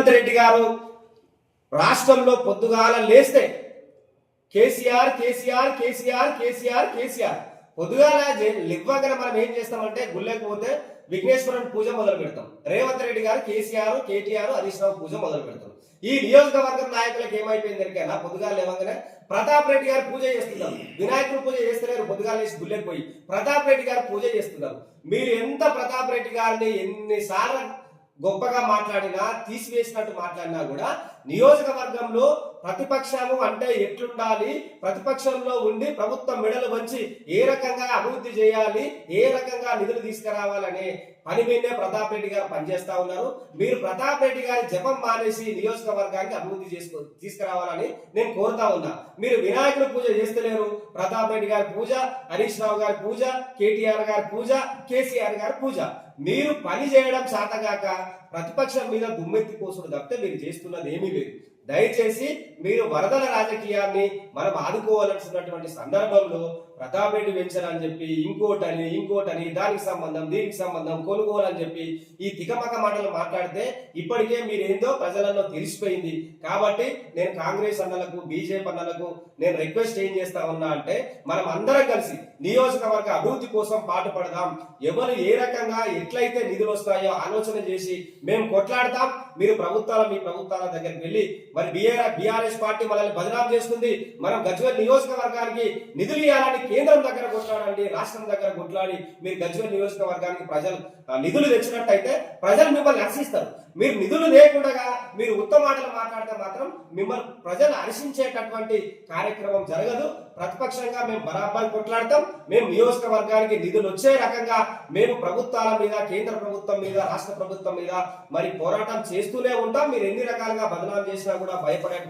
రేవంత్ రెడ్డి గారు రాష్ట్రంలో పొద్దుగాల లేస్తే కేసీఆర్ కేసీఆర్ కేసీఆర్ కేసీఆర్ కేసీఆర్. పొద్దుగాల లివ్వగానే మనం ఏం చేస్తామంటే గుళ్ళకపోతే విఘ్నేశ్వరుని పూజ మొదలు పెడతాం. రేవంత్ రెడ్డి గారు కేసీఆర్ కేటీఆర్ హరీష్ రావు పూజ మొదలు పెడతాం. ఈ నియోజకవర్గం నాయకులకు ఏమైపోయింది ఎరికైనా పొద్దుగాల లేవగానే ప్రతాప్ రెడ్డి గారు పూజ చేస్తున్నారు. వినాయకుడు పూజ చేస్తలేరు పొద్దుగాల లేచి గుళ్ళకి పోయి ప్రతాప్ రెడ్డి గారు పూజ చేస్తున్నారు. మీరు ఎంత ప్రతాప్ రెడ్డి గారిని ఎన్నిసార్లు గొప్పగా మాట్లాడినా తీసివేసినట్టు మాట్లాడినా కూడా నియోజకవర్గంలో ప్రతిపక్షము అంటే ఎట్లుండాలి ప్రతిపక్షంలో ఉండి ప్రభుత్వం మెడలు వంచి ఏ రకంగా అభివృద్ధి చేయాలి ఏ రకంగా నిధులు తీసుకురావాలనే పని మీదే ప్రతాప్ రెడ్డి గారు పనిచేస్తా ఉన్నారు. మీరు ప్రతాప్ రెడ్డి గారి జపం మానేసి నియోజకవర్గానికి అభివృద్ధి చేసుకో తీసుకురావాలని నేను కోరుతా ఉన్నా. మీరు వినాయకుడి పూజ చేస్తలేరు. ప్రతాప్ రెడ్డి గారి పూజ హరీష్ రావు గారి పూజ కేటీఆర్ గారి పూజ కేసీఆర్ గారి పూజ. మీరు పని చేయడం శాతగాక ప్రతిపక్షం మీద దుమ్మెత్తి పోసుడు తప్పితే మీరు చేస్తున్నది ఏమీ లేదు. దయచేసి మీరు వరదల రాజకీయాన్ని మనం ఆదుకోవాల్సినటువంటి సందర్భంలో ప్రతాప్ రెడ్డి వెంచర్ అని చెప్పి ఇంకోటని ఇంకోటని దానికి సంబంధం దీనికి సంబంధం కొనుగోలు చెప్పి ఈ తికమక మాటలు మాట్లాడితే ఇప్పటికే మీరేందో ప్రజలలో తెలిసిపోయింది. కాబట్టి నేను కాంగ్రెస్ అన్నలకు బీజేపీ అన్నలకు నేను రిక్వెస్ట్ ఏం చేస్తా ఉన్నా అంటే మనం అందరం కలిసి నియోజకవర్గ అభివృద్ధి కోసం పాటుపడదాం. ఎవరు ఏ రకంగా ఎట్లయితే నిధులు వస్తాయో ఆలోచన చేసి మేము కొట్లాడతాం. మీరు ప్రభుత్వాల మీ ప్రభుత్వాల దగ్గరికి వెళ్ళి మరి బీఆర్ బీఆర్ఎస్ పార్టీ మనల్ని బదనాం చేస్తుంది. మనం గజ్వేల్ నియోజకవర్గానికి నిధులు ఇవ్వాలని కేంద్రం దగ్గర కొట్లాడండి రాష్ట్రం దగ్గర కొట్లాడి మీరు గజ్వేల్ నియోజకవర్గానికి ప్రజలు నిధులు తెచ్చినట్టయితే ప్రజలు మిమ్మల్ని హర్షిస్తారు మీరు నిధులు లేకుండా మీరు ఉత్తమ మాటలు మాట్లాడితే మాత్రం మిమ్మల్ని ప్రజలు హర్షించేటటువంటి కార్యక్రమం జరగదు. ప్రతిపక్షంగా మేము బరాబర్ కొట్లాడతాం మేము నియోజకవర్గానికి నిధులు వచ్చే రకంగా మేము ప్రభుత్వాల మీద కేంద్ర ప్రభుత్వం మీద రాష్ట్ర ప్రభుత్వం మీద మరి పోరాటం చేస్తూనే ఉంటాం. మీరు ఎన్ని రకాలుగా బదనాలు చేసినా కూడా భయపడే